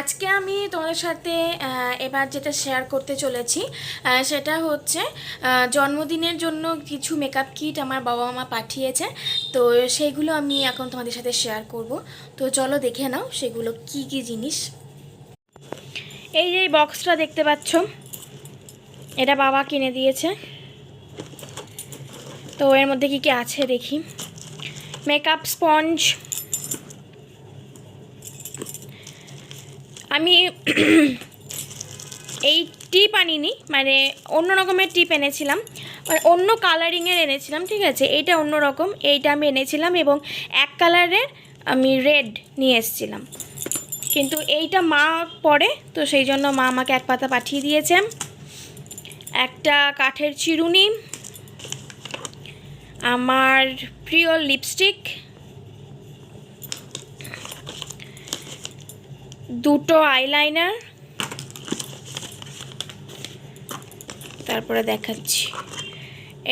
আজকে আমি তোমাদের সাথে এবার যেটা শেয়ার করতে চলেছি সেটা হচ্ছে জন্মদিনের জন্য কিছু মেকআপ কিট আমার বাবা মা পাঠিয়েছে। তো সেইগুলো আমি এখন তোমাদের সাথে শেয়ার করব। তো চলো দেখে নাও সেগুলো কি কি জিনিস। এই যে বক্সটা দেখতে পাচ্ছ, এটা বাবা কিনে দিয়েছে। তো এর মধ্যে কি কি আছে দেখি। মেকআপ স্পঞ্জ আমি এই টিপ আনিনি মানে অন্য রকমের টিপ এনেছিলাম। মানে অন্য কালারিংয়ের এনেছিলাম, ঠিক আছে? এইটা অন্য রকম, এইটা আমি এনেছিলাম এবং এক কালারের আমি রেড নিয়ে এসেছিলাম। কিন্তু এইটা মা পরে, তো সেই জন্য মা আমাকে এক পাতা পাঠিয়ে দিয়েছে। একটা কাঠের চিরুনি, আমার প্রিয় লিপস্টিক দুটো আইলাইনার তারপরে দেখাচ্ছি।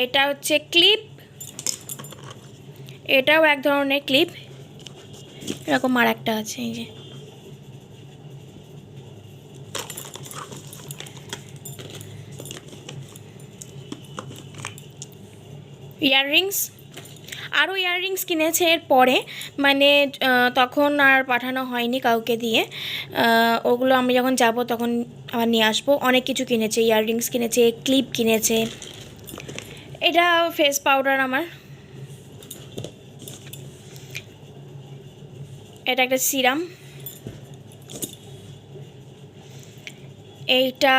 এটা হচ্ছে ক্লিপ এটাও এক ধরনের ক্লিপ এরকম আর একটা আছে, এই যে। ইয়াররিংস আরও ইয়াররিংস কিনেছে এর পরে। মানে তখন আর পাঠানো হয়নি কাউকে দিয়ে। ওগুলো আমি যখন যাব তখন আবার নিয়ে আসব। অনেক কিছু কিনেছে, ইয়াররিংস কিনেছে, ক্লিপ কিনেছে। এটা ফেস পাউডার আমার। এটা একটা সিরাম। এইটা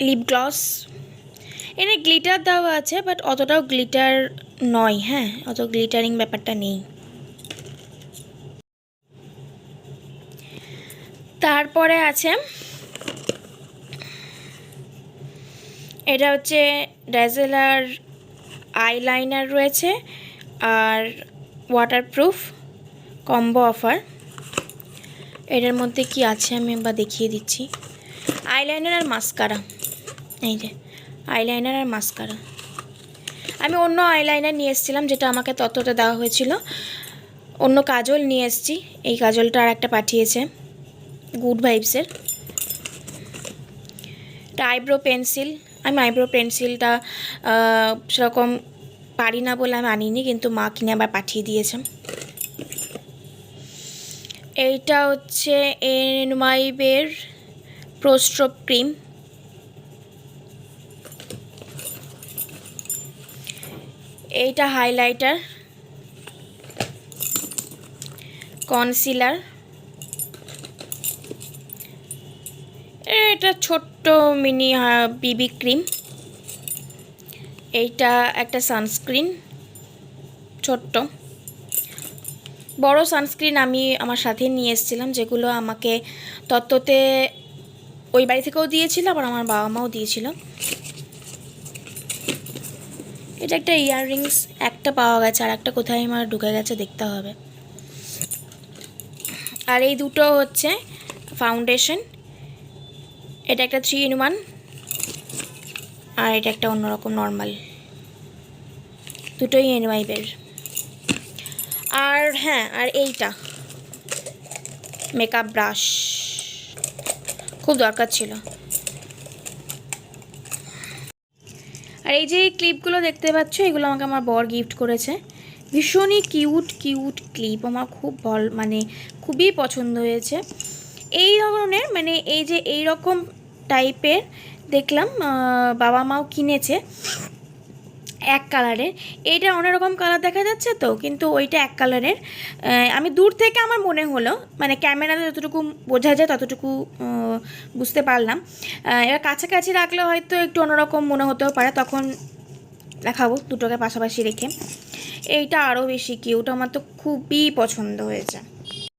লিপ গ্লস। এনে গ্লিটার দেওয়া আছে বাট অতটাও গ্লিটার নয় হ্যাঁ? অত গ্লিটারিং ব্যাপারটা নেই। তারপরে আছে, এটা হচ্ছে ড্যাজেলার আইলাইনার রয়েছে, আর ওয়াটারপ্রুফ কম্বো অফার এটার মধ্যে কি আছে আমি বা দেখিয়ে দিচ্ছি। আইলাইনার আর মাস্কারা এই যে। আইলাইনার আর মাস্কারা। আমি অন্য আইলাইনার নিয়ে এসেছিলাম, যেটা আমাকে তত্ত্বটা দেওয়া হয়েছিল। অন্য কাজল নিয়ে এসেছি, এই কাজলটা আর একটা পাঠিয়েছে গুড ভাইবসের এটা আইব্রো পেন্সিল, আমি আইব্রো পেন্সিলটা সেরকম পারি না বলে আমি আনিনি, কিন্তু মা কিনে আবার পাঠিয়ে দিয়েছে। এইটা হচ্ছে এনমাইবের প্রোস্ট্রোপ ক্রিম। এইটা হাইলাইটার কনসিলার এটা ছোট্ট মিনি বিবি ক্রিম এইটা একটা সানস্ক্রিন ছোট্ট। বড় সানস্ক্রিন আমি আমার সাথে নিয়ে এসেছিলাম, যেগুলো আমাকে তত্ত্বতে ওই বাড়ি থেকেও দিয়েছিল, আবার আমার বাবা মাও দিয়েছিল। এটা একটা ইয়াররিংস একটা পাওয়া গেছে, আর একটা কোথায় আমার ঢুকে গেছে দেখতে হবে। আর এই দুটো হচ্ছে ফাউন্ডেশন এটা একটা থ্রি ইন ওয়ান আর এটা একটা অন্যরকম নর্মাল দুটোই এনওয়াইবের আর হ্যাঁ আর এইটা মেকআপ ব্রাশ খুব দরকার ছিল। আর এই যে ক্লিপগুলো দেখতে পাচ্ছ, এগুলো আমাকে আমার বর গিফট করেছে। ভীষণই কিউট কিউট ক্লিপ আমার খুব ভালো মানে খুবই পছন্দ হয়েছে। এই ধরনের মানে এই যে এই রকম টাইপের দেখলাম বাবা মাও কিনেছে। এক কালারের। এইটা অন্যরকম কালার দেখা যাচ্ছে তো, কিন্তু ওইটা এক কালারের। আমি দূর থেকে আমার মনে হলো মানে ক্যামেরাতে যতটুকু বোঝা যায় ততটুকু বুঝতে পারলাম। এবার কাছাকাছি রাখলে হয়তো একটু অন্যরকম মনে হতেও পারে, তখন দেখাবো দুটোকে পাশাপাশি রেখে। এইটা আরও বেশি কিউট আমার তো খুবই পছন্দ হয়েছে।